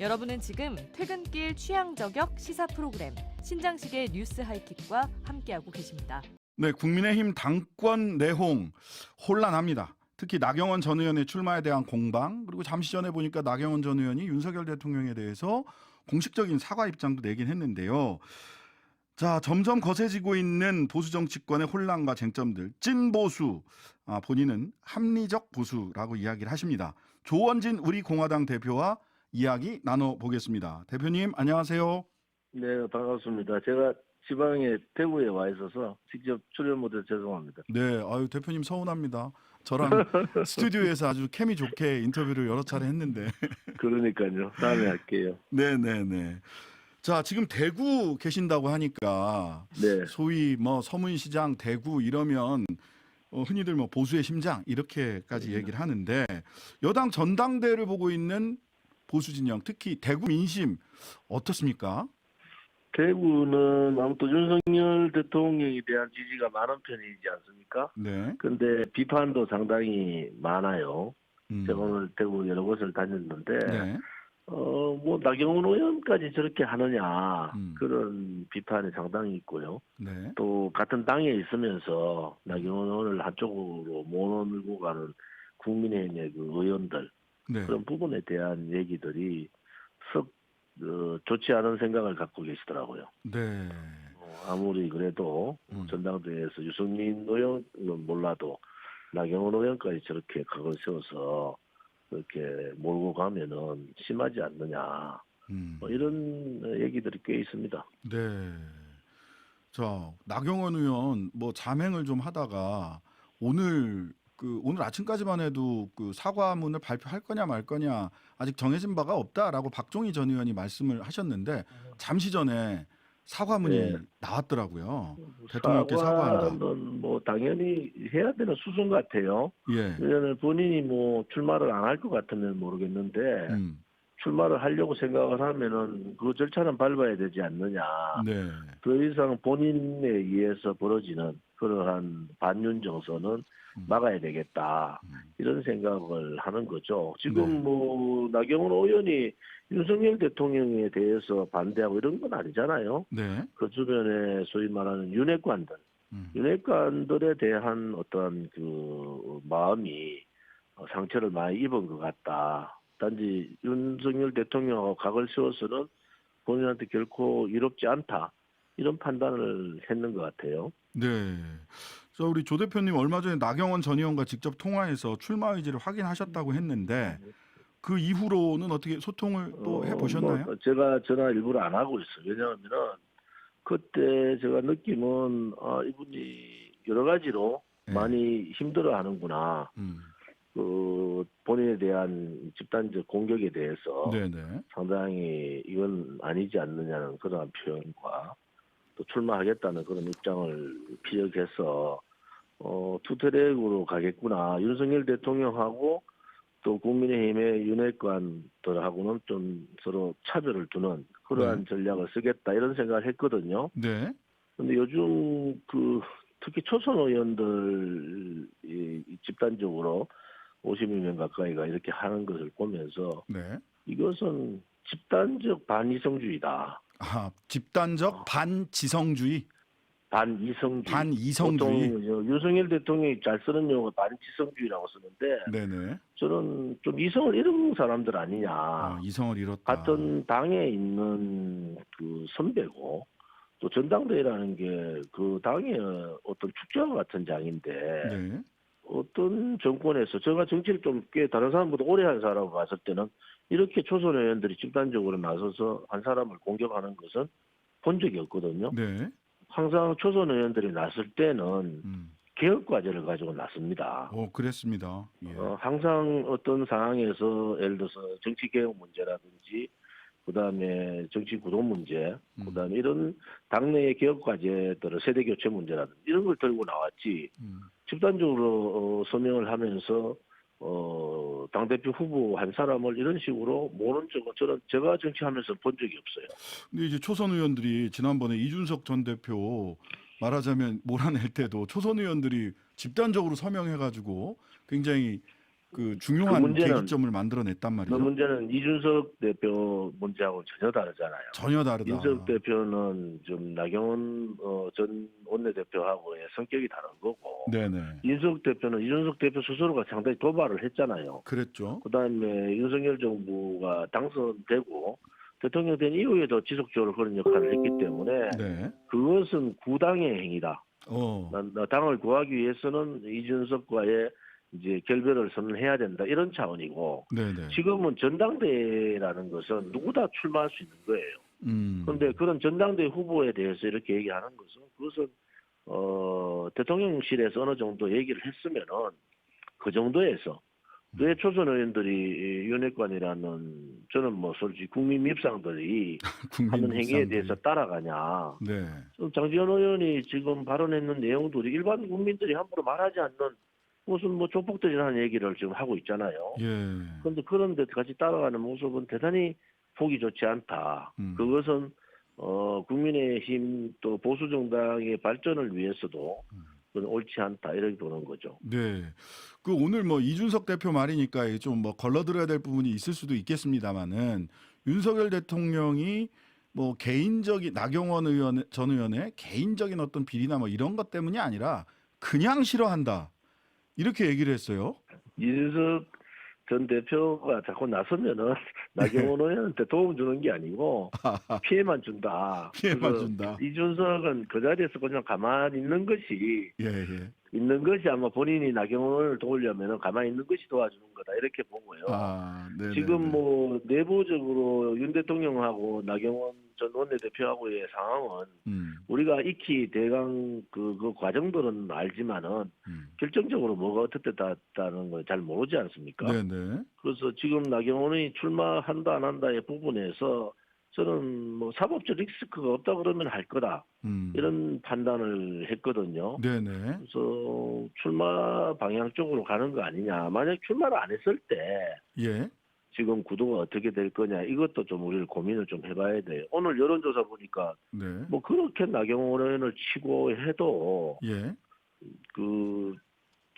여러분은 지금 퇴근길 취향 저격 시사 프로그램 신장식의 뉴스 하이킥과 함께하고 계십니다. 네, 국민의힘 당권 내홍 혼란합니다. 특히 나경원 전 의원의 출마에 대한 공방 그리고 잠시 전에 보니까 나경원 전 의원이 윤석열 대통령에 대해서 공식적인 사과 입장도 내긴 했는데요. 자, 점점 거세지고 있는 보수 정치권의 혼란과 쟁점들. 찐 보수. 아, 본인은 합리적 보수라고 이야기를 하십니다. 조원진 우리 공화당 대표와 이야기 나눠 보겠습니다. 대표님 안녕하세요. 네, 반갑습니다. 제가 지방에 대구에 와 있어서 직접 출연 못해서 죄송합니다. 네, 아유 대표님 서운합니다. 저랑 스튜디오에서 아주 케미 좋게 인터뷰를 여러 차례 했는데. 그러니까요. 다음에 할게요. 네, 네, 네. 자, 지금 대구 계신다고 하니까 네. 소위 뭐 서문시장 대구 이러면 어, 흔히들 뭐 보수의 심장 이렇게까지 얘기를 하는데 여당 전당대를 보고 있는 보수 진영 특히 대구 민심 어떻습니까? 대구는 아무튼 윤석열 대통령에 대한 지지가 많은 편이지 않습니까? 네. 근데 비판도 상당히 많아요. 음. 제가 오늘 대구 여러 곳을 다녔는데, 네. 어, 뭐, 나경원 의원까지 저렇게 하느냐, 음. 그런 비판이 상당히 있고요. 네. 또, 같은 당에 있으면서 나경원 의원을 한쪽으로 몰아밀고 가는 국민의힘의 그 의원들, 네. 그런 부분에 대한 얘기들이 썩 어, 좋지 않은 생각을 갖고 계시더라고요. 네. 어, 아무리 그래도 음. 전당대회에서 유승민 의원은 몰라도 나경원 의원까지 저렇게 각을 세워서 그렇게 몰고 가면은 심하지 않느냐 음. 뭐 이런 얘기들이 꽤 있습니다. 네. 자, 나경원 의원 뭐 자맹을 좀 하다가 오늘 그 오늘 아침까지만 해도 그 사과문을 발표할 거냐 말 거냐 아직 정해진 바가 없다라고 박종희 전 의원이 말씀을 하셨는데 잠시 전에 사과문이 네. 나왔더라고요. 대통령께 사과한다. 뭐 당연히 해야 되는 수순 같아요. 예. 왜냐하면 본인이 뭐 출마를 안 할 것 같으면 모르겠는데 음. 출마를 하려고 생각을 하면은 그 절차는 밟아야 되지 않느냐. 네. 더 이상 본인에 의해서 벌어지는 그러한 반윤 정서는 음. 막아야 되겠다. 음. 이런 생각을 하는 거죠. 지금 네. 뭐 나경원 의원이 윤석열 대통령에 대해서 반대하고 이런 건 아니잖아요. 네. 그 주변에 소위 말하는 윤핵관들, 음. 윤핵관들에 대한 어떤 그 마음이 어, 상처를 많이 입은 것 같다. 단지 윤석열 대통령하고 각을 세워서는 본인한테 결코 이롭지 않다. 이런 판단을 했는 것 같아요. 네. 자, 우리 조 대표님 얼마 전에 나경원 전 의원과 직접 통화해서 출마 의지를 확인하셨다고 했는데 그 이후로는 어떻게 소통을 또 해 보셨나요? 어, 뭐 제가 전화 일부러 안 하고 있어요. 왜냐하면은 그때 제가 느낌은 아, 이분이 여러 가지로 네. 많이 힘들어 하는구나. 음. 그 본인에 대한 집단적 공격에 대해서 네, 네. 상당히 이건 아니지 않느냐는 그러한 표현과 또 출마하겠다는 그런 입장을 피력해서 어, 투트랙으로 가겠구나. 윤석열 대통령하고 또 국민의힘의 윤핵관들하고는 좀 서로 차별을 두는 그러한 네. 전략을 쓰겠다 이런 생각을 했거든요. 네. 근데 요즘 그 특히 초선 의원들 이, 이 집단적으로 50명 가까이가 이렇게 하는 것을 보면서 네. 이것은 집단적 반이성주의다. 아, 집단적 반지성주의, 반이성주의. 반이성주의. 보통 저 윤석열 대통령이 잘 쓰는 용어가 반지성주의라고 쓰는데 네, 네. 저는 좀 이성을 잃은 사람들 아니냐. 아, 이성을 잃었다. 같은 당에 있는 그 선배고 또 전당대회라는 게 그 당의 어떤 축제와 같은 장인데 네. 어떤 정권에서 제가 정치를 좀 꽤 다른 사람보다 오래 한 사람으로 봤을 때는 이렇게 초선 의원들이 집단적으로 나서서 한 사람을 공격하는 것은 본 적이 없거든요. 네. 항상 초선 의원들이 나설 때는 음. 개혁 과제를 가지고 났습니다. 어, 그랬습니다. 예. 어, 항상 어떤 상황에서 예를 들어서 정치 개혁 문제라든지 그다음에 정치 구도 문제, 음. 그다음에 이런 당내의 개혁 과제들을 세대 교체 문제라든지 이런 걸 들고 나왔지 음. 집단적으로 어, 서명을 하면서 어, 당대표 후보 한 사람을 이런 식으로 모는 적은 저는 제가 정치하면서 본 적이 없어요. 근데 이제 초선 의원들이 지난번에 이준석 전 대표 말하자면 몰아낼 때도 초선 의원들이 집단적으로 서명해가지고 굉장히 그 중요한 그 문제는- 계기점을 만들어냈단 그 말이죠. 문제는 이준석 대표 문제하고 전혀 다르잖아요. 전혀 다르다. 이준석 대표는 좀 나경원 어, 전 원내대표하고의 성격이 다른 거고 네네. 이준석 대표는 이준석 대표 스스로가 상당히 도발을 했잖아요. 그랬죠. 그다음에 윤석열 정부가 당선되고 대통령 된 이후에도 지속적으로 그런 역할을 했기 때문에 네. 그것은 구당의 행위다. 어. 나- 나 당을 구하기 위해서는 이준석과의 이제 결별을 선언해야 된다 이런 차원이고 네네. 지금은 전당대회라는 것은 누구나 출마할 수 있는 거예요. 음. 그런데 그런 전당대 후보에 대해서 이렇게 얘기하는 것은 그것은 어 대통령실에서 어느 정도 얘기를 했으면은 그 정도에서 왜 조선 의원들이 윤핵관이라는 저는 뭐 솔직히 국민 밉상들이 국민 하는 행위에. 대해서 따라가냐. 네. 좀 장지현 의원이 지금 발언했는 내용들이 일반 국민들이 함부로 말하지 않는 무슨 뭐 조폭들이라는 얘기를 지금 하고 있잖아요. 예. 그런데 그런 데 같이 따라가는 모습은 대단히 보기 좋지 않다. 음. 그것은 어 국민의힘 또 보수 정당의 발전을 위해서도 음. 그건 옳지 않다 이렇게 보는 거죠. 네. 그 오늘 뭐 이준석 대표 말이니까 좀 뭐 걸러들어야 될 부분이 있을 수도 있겠습니다만은 윤석열 대통령이 뭐 개인적인 나경원 의원 전 의원의 개인적인 어떤 비리나 뭐 이런 것 때문이 아니라 그냥 싫어한다. 이렇게 얘기를 했어요. 이준석 전 대표가 자꾸 나서면은 나경원 의원한테 도움 주는 게 아니고 피해만 준다. 피해만 준다. 이준석은 그 자리에서 그냥 가만히 있는 것이 예, 예. 있는 것이 아마 본인이 나경원을 도우려면 가만히 있는 것이 도와주는 거다 이렇게 보고요. 아, 네. 지금 뭐 내부적으로 윤 대통령하고 나경원 전 원내대표하고의 상황은 음, 우리가 익히 대강 그, 그 과정들은 알지만은 음. 결정적으로 뭐가 어떻게 됐다는 걸 잘 모르지 않습니까? 네, 네. 그래서 지금 나경원이 출마한다 안 한다의 부분에서 저는 뭐 사법적 리스크가 없다 그러면 할 거다 음. 이런 판단을 했거든요. 네, 네. 그래서 출마 방향 쪽으로 가는 거 아니냐. 만약 출마를 안 했을 때 예. 지금 구도가 어떻게 될 거냐 이것도 좀 우리를 고민을 좀 해봐야 돼요. 오늘 여론조사 보니까 네. 뭐 그렇게 나경원 의원을 치고 해도 예. 그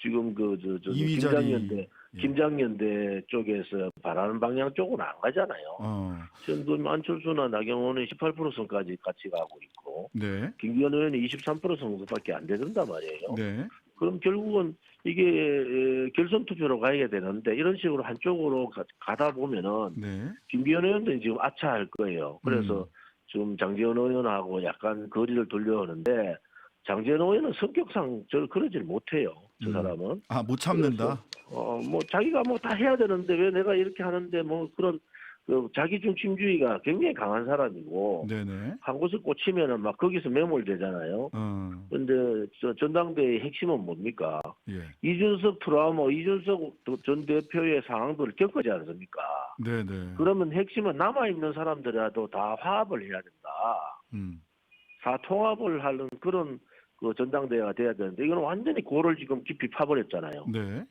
지금 그저저. 김장연대 예. 김장연대 쪽에서 바라는 방향 쪽은 안 가잖아요. 어. 지금 안철수나 나경원은 18% 선까지 같이 가고 있고 네. 김기현 의원이 23% 선거밖에 안 되던단 말이에요. 네. 그럼 결국은 이게 에, 결선 투표로 가야 되는데 이런 식으로 한쪽으로 가, 가다 보면은 네. 김기현 의원도 지금 아차할 거예요. 그래서 음. 지금 장재현 의원하고 약간 거리를 돌려오는데 장재현 의원은 성격상 저를 그러질 못해요. 저 음. 사람은. 아, 못 참는다. 어, 뭐 자기가 뭐 다 해야 되는데 왜 내가 이렇게 하는데 뭐 그런 그 자기 중심주의가 굉장히 강한 사람이고 네, 네. 한 곳에 꽂히면은 막 거기서 매몰되잖아요. 어. 근데 저 전당대회 핵심은 뭡니까? 예. 이준석 트라우마, 이준석 전 대표의 상황들을 겪지 않습니까? 네, 네. 그러면 핵심은 남아 있는 사람들이라도 다 화합을 해야 된다. 음. 다 통합을 하는 그런 그 전당대회가 돼야 되는데 이건 완전히 고를 지금 깊이 파버렸잖아요. 네.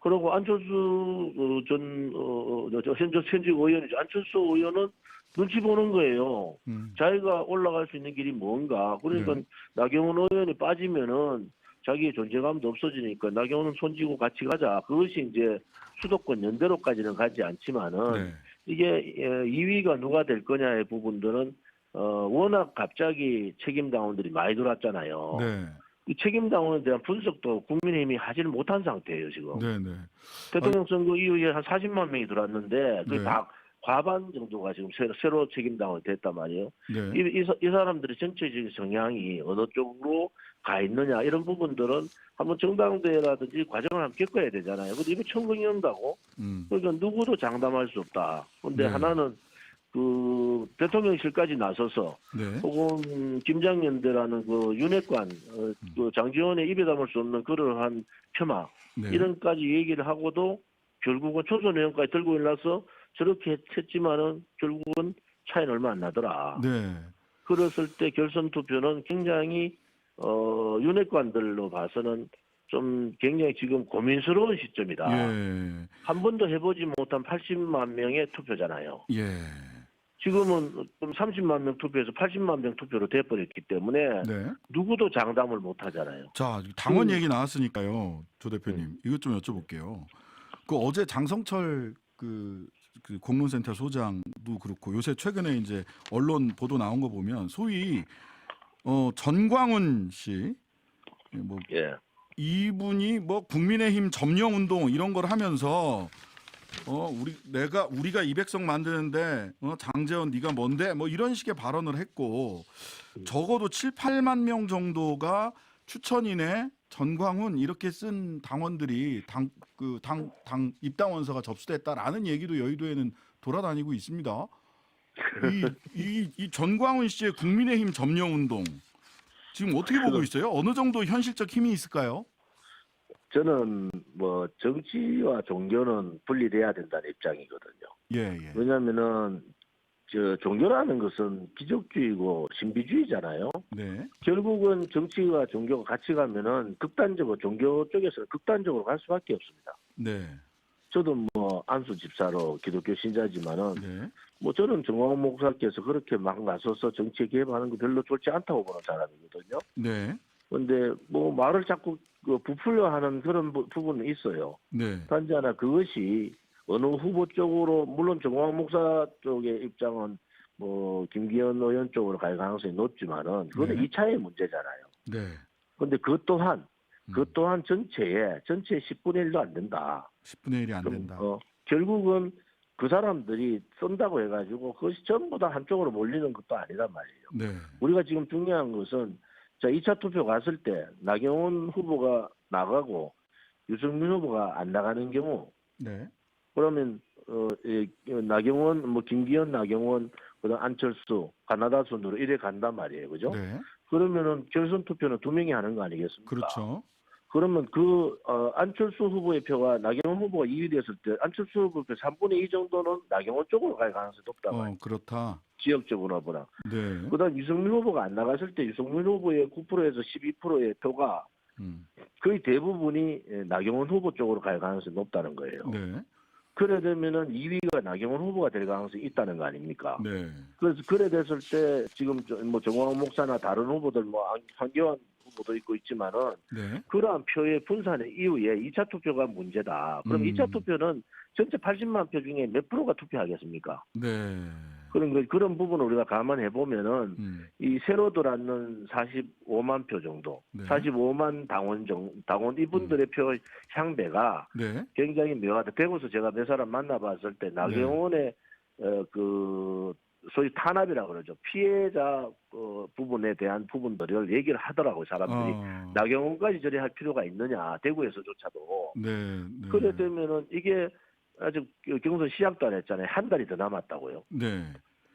그리고 안철수 어, 전 어, 어, 저 현직 현직 의원이죠. 안철수 의원은 눈치 보는 거예요. 음. 자기가 올라갈 수 있는 길이 뭔가. 그러니까 네. 나경원 의원이 빠지면은 자기의 존재감도 없어지니까 나경원은 손지고 같이 가자. 그것이 이제 수도권 연대로까지는 가지 않지만은 네. 이게 2위가 누가 될 거냐의 부분들은 어, 워낙 갑자기 책임 당원들이 많이 들어왔잖아요. 네. 이 책임 당원에 대한 분석도 국민의힘이 하지를 못한 상태예요 지금. 네, 네. 대통령 선거 이후에 한 40만 명이 들어왔는데 그게 네. 다 과반 정도가 지금 새로, 새로 책임 당원이 됐단 말이에요. 네. 이, 이, 사- 이 사람들의 정치적 성향이 어느 쪽으로 가 있느냐 이런 부분들은 한번 정당대회라든지 과정을 한번 겪어야 되잖아요. 근데 이거 처음 겪는다고? 음. 그러니까 누구도 장담할 수 없다. 근데 네. 하나는 그 대통령실까지 나서서 네. 혹은 김장연대라는 그 윤핵관 어, 그 장지원의 입에 담을 수 없는 그러한 폄하 네. 이런까지 얘기를 하고도 결국은 초선 의원까지 들고 일어나서 저렇게 했지만은 결국은 차이는 얼마 안 나더라. 네. 그랬을 때 결선 투표는 굉장히 어 윤핵관들로 봐서는 좀 굉장히 지금 고민스러운 시점이다. 예. 한 번도 해보지 못한 80만 명의 투표잖아요. 예. 지금은 좀 30만 명 투표에서 80만 명 투표로 돼버렸기 때문에 네. 누구도 장담을 못 하잖아요. 자, 당원 음. 얘기 나왔으니까요. 조 대표님. 이것 좀 여쭤볼게요. 그 어제 장성철 그, 그 공론센터 소장도 그렇고 요새 최근에 이제 언론 보도 나온 거 보면 소위 어 전광훈 씨뭐 예. 이분이 뭐 국민의힘 점령 운동 이런 걸 하면서 어 우리 내가 우리가 200석 만드는데 어 장재원 네가 뭔데 뭐 이런 식의 발언을 했고 적어도 7, 8만 명 정도가 추천인에 전광훈 이렇게 쓴 당원들이 당 그 당 당 입당원서가 접수됐다라는 얘기도 여의도에는 돌아다니고 있습니다. 이 이 이 전광훈 씨의 국민의힘 점령 운동 지금 어떻게 보고 있어요? 어느 정도 현실적 힘이 있을까요? 저는 뭐 정치와 종교는 분리돼야 된다는 입장이거든요. 예, 예. 왜냐하면은 저 종교라는 것은 기독주의고 신비주의잖아요. 네. 결국은 정치와 종교가 같이 가면은 극단적으로 종교 쪽에서는 극단적으로 갈 수밖에 없습니다. 네. 저도 뭐 안수 집사로 기독교 신자지만은 네. 뭐 저는 정광훈 목사께서 그렇게 막 나서서 정치에 개입하는 거 별로 좋지 않다고 보는 사람이거든요. 네. 근데 뭐 말을 자꾸 그 부풀려 하는 그런 부, 부분은 있어요. 네. 단지 하나 그것이 어느 후보 쪽으로 물론 정광훈 목사 쪽의 입장은 뭐 김기현 의원 쪽으로 갈 가능성이 높지만은 그거는 네. 이 2차의 문제잖아요. 네. 근데 그 또한 그 음. 또한 전체에 전체 10분의 1도 안 된다. 10분의 1이 안 그럼, 된다. 어, 결국은 그 사람들이 쓴다고 해가지고 그것이 전부 다 한쪽으로 몰리는 것도 아니란 말이에요. 네. 우리가 지금 중요한 것은 자 2차 투표 갔을 때 나경원 후보가 나가고 유승민 후보가 안 나가는 경우 네. 그러면 어, 예, 나경원 뭐 김기현 나경원 그다음 안철수 가나다 순으로 이래 간단 말이에요, 그죠? 네. 그러면은 결선 투표는 두 명이 하는 거 아니겠습니까? 그렇죠. 그러면 그 어, 안철수 후보의 표가 나경원 후보가 2위 됐을 때 안철수 후보 표 3분의 2 정도는 나경원 쪽으로 갈 가능성이 높다. 어, 그렇다. 지역적으로 보나. 네. 그다음 유승민 후보가 안 나갔을 때 유승민 후보의 9%에서 12%의 표가 음. 거의 대부분이 예, 나경원 후보 쪽으로 갈 가능성이 높다는 거예요. 네. 그래 되면은 2위가 나경원 후보가 될 가능성이 있다는 거 아닙니까? 네. 그래서 그래 됐을 때 지금 저- 뭐 정광훈 목사나 다른 후보들 뭐 한- 한교안 후보도 있고 있지만은 네. 그러한 표의 분산 이후에 2차 투표가 문제다. 그럼 음. 2차 투표는 전체 80만 표 중에 몇 프로가 투표하겠습니까? 네. 그런 거 그런 부분을 우리가 감안해 보면은 음. 이 새로 들어왔는 45만 표 정도, 네. 45만 당원 정 당원 이분들의 표 향배가 네. 굉장히 묘하다. 대구에서 제가 몇 사람 만나봤을 때 나경원의 어, 그 소위 탄압이라 그러죠. 피해자 어, 부분에 대한 부분들을 얘기를 하더라고요. 사람들이 어. 나경원까지 저리 할 필요가 있느냐 대구에서조차도 네. 네. 그래 되면은 이게 아직 경선 시작도 안 했잖아요. 한 달이 더 남았다고요. 네.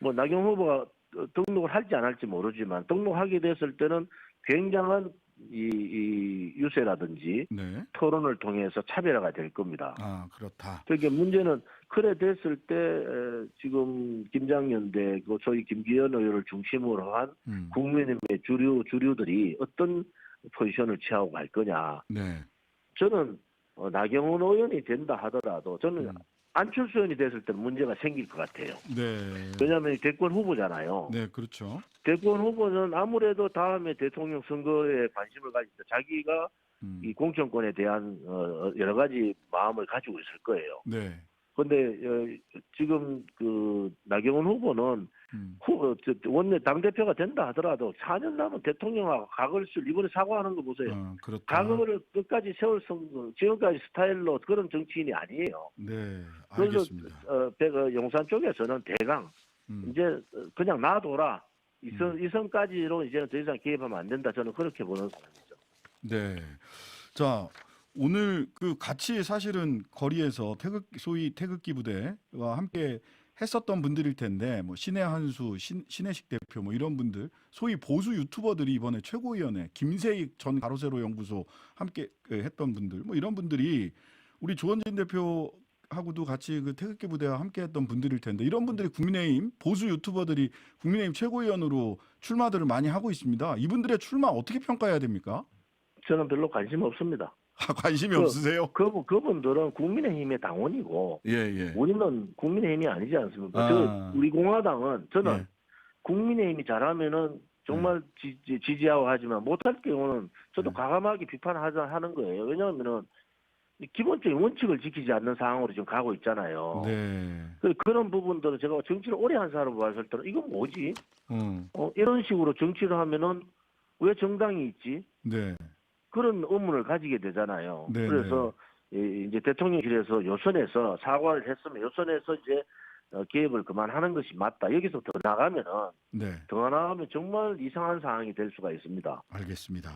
뭐 나경 후보가 어, 등록을 할지 안 할지 모르지만 등록하게 됐을 때는 굉장한 이, 이 유세라든지 네. 토론을 통해서 차별화가 될 겁니다. 아, 그렇다. 그러니까 문제는 그래 됐을 때 에, 지금 김장연대 그 소위 김기현 의원을 중심으로 한 음. 국민의힘의 주류 주류들이 어떤 포지션을 취하고 갈 거냐. 네. 저는 어, 나경원 의원이 된다 하더라도 저는 음. 안철수 의원이 됐을 때는 문제가 생길 것 같아요. 네. 왜냐하면 대권 후보잖아요. 네, 그렇죠. 대권 후보는 아무래도 다음에 대통령 선거에 관심을 때 자기가 음. 이 공천권에 대한 어, 여러 가지 마음을 가지고 있을 거예요. 네. 그런데 지금 그 나경원 후보는 음. 후, 어, 저, 원내 당 대표가 된다 하더라도 4년 남은 대통령하고 각을 쓸 이번에 사과하는 거 보세요. 어. 각을 끝까지 세울 성 지금까지 스타일로 그런 정치인이 아니에요. 네. 그래서 알겠습니다. 어, 배- 그 용산 쪽에서는 대강 음. 이제 어, 그냥 놔둬라. 이선 이선까지로 이제는 더 이상 개입하면 안 된다. 저는 그렇게 보는 사람이죠. 네. 자, 오늘 그 같이 사실은 거리에서 태극 소위 태극기 부대와 함께 했었던 분들일 텐데 뭐 신의 한수, 신, 신혜식 대표 뭐 이런 분들 소위 보수 유튜버들이 이번에 최고위원회 김세익 전 가로세로 연구소 함께 그 했던 분들 뭐 이런 분들이 우리 조원진 대표 하고도 같이 그 태극기 부대와 함께 했던 분들일 텐데 이런 분들이 국민의힘 보수 유튜버들이 국민의힘 최고위원으로 출마들을 많이 하고 있습니다. 이분들의 출마 어떻게 평가해야 됩니까? 저는 별로 관심 없습니다. 아, 관심이 그- 없으세요? 그 그분들은 국민의힘의 당원이고 예, 예. 우리는 국민의힘이 아니지 않습니까? 아. 저 우리 공화당은 저는 예. 국민의힘이 잘하면은 정말 지, 지, 하고 하지만 못할 경우는 저도 네. 과감하게 비판하자 하는 거예요. 왜냐하면은 기본적인 원칙을 지키지 않는 상황으로 지금 가고 있잖아요. 네. 그- 그런 부분들은 제가 정치를 오래 한 사람으로 봤을 때는 이건 뭐지? 음. 어, 이런 식으로 정치를 하면은 왜 정당이 있지? 네. 그런 의문을 가지게 되잖아요. 네네. 그래서 이- 이제 대통령실에서 요선에서 사과를 했으면 요선에서 이제 어, 개입을 그만하는 것이 맞다. 여기서 더 나가면은 네. 더 나가면 정말 이상한 상황이 될 수가 있습니다. 알겠습니다.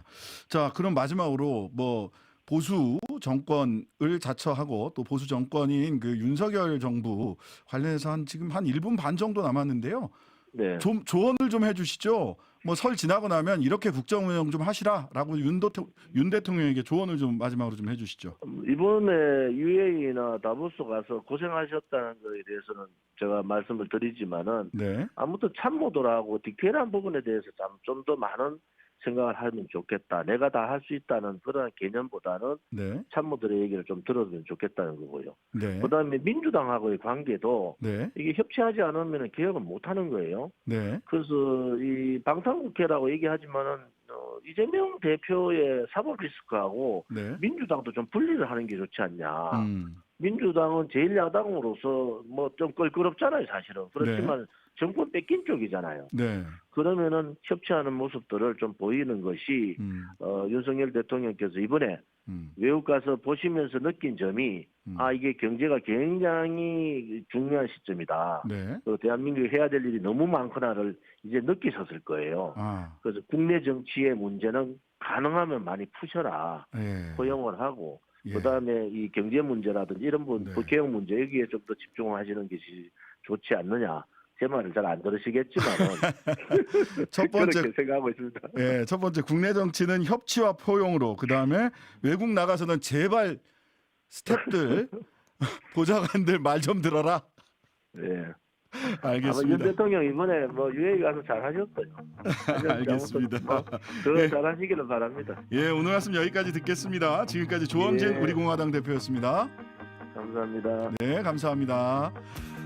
자, 그럼 마지막으로 뭐 보수 정권을 자처하고 또 보수 정권인 그 윤석열 정부 관련해서 한 지금 한 1분 반 정도 남았는데요. 네. 좀 조언을 좀 해주시죠. 뭐 설 지나고 나면 이렇게 국정 운영 좀 하시라라고 윤, 도통, 윤 대통령에게 조언을 좀 마지막으로 좀 해주시죠. 음, 이번에 UAE나 다보스 가서 고생하셨다는 것에 대해서는 제가 말씀을 드리지만은 네, 아무튼 참모들하고 디테일한 부분에 대해서 좀 더 많은 생각을 하면 좋겠다. 내가 다 할 수 있다는 그런 개념보다는 네, 참모들의 얘기를 좀 들어주면 좋겠다는 거고요. 네, 그다음에 민주당하고의 관계도 네, 이게 협치하지 않으면 개혁은 못 하는 거예요. 네, 그래서 이 방탄국회라고 얘기하지만은 어, 이재명 대표의 사법 리스크하고 네. 민주당도 좀 분리를 하는 게 좋지 않냐. 음, 민주당은 제1야당으로서 뭐 좀 껄끄럽잖아요, 사실은. 그렇지만 정권 뺏긴 쪽이잖아요. 네, 그러면은 협치하는 모습들을 좀 보이는 것이 음, 어, 윤석열 대통령께서 이번에 음, 외국 가서 보시면서 느낀 점이 음. 아 이게 경제가 굉장히 중요한 시점이다. 네, 그 대한민국이 해야 될 일이 너무 많구나를 이제 느끼셨을 거예요. 아, 그래서 국내 정치의 문제는 가능하면 많이 푸셔라. 예, 허용을 하고 예. 그다음에 이 경제 문제라든지 이런 부분 네. 그 개혁 문제 여기에 좀 더 집중하시는 것이 좋지 않느냐. 제 말을 잘 안 들으시겠지만은 첫 번째 그렇게 생각하고 있습니다. 예, 첫 번째 국내 정치는 협치와 포용으로 그 다음에 외국 나가서는 제발 스탭들 보좌관들 말 좀 들어라. 예. 아마 윤 알겠습니다. 대통령 이번에 뭐 유해 가서 잘 하셨어요. 알겠습니다. 더 예. 잘 하시기를 바랍니다. 예, 오늘 말씀 여기까지 듣겠습니다. 지금까지 조원진 예. 우리공화당 대표였습니다. 감사합니다. 네, 감사합니다.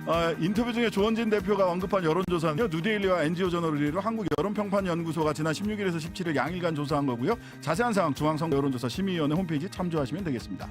아, 인터뷰 중에 조원진 대표가 언급한 여론조사는요. 누데일리와 NGO 저널을 의뢰로 한국 여론평판연구소가 지난 16일에서 17일 양일간 조사한 거고요. 자세한 사항 중앙선거 여론조사 심의위원회 홈페이지 참조하시면 되겠습니다.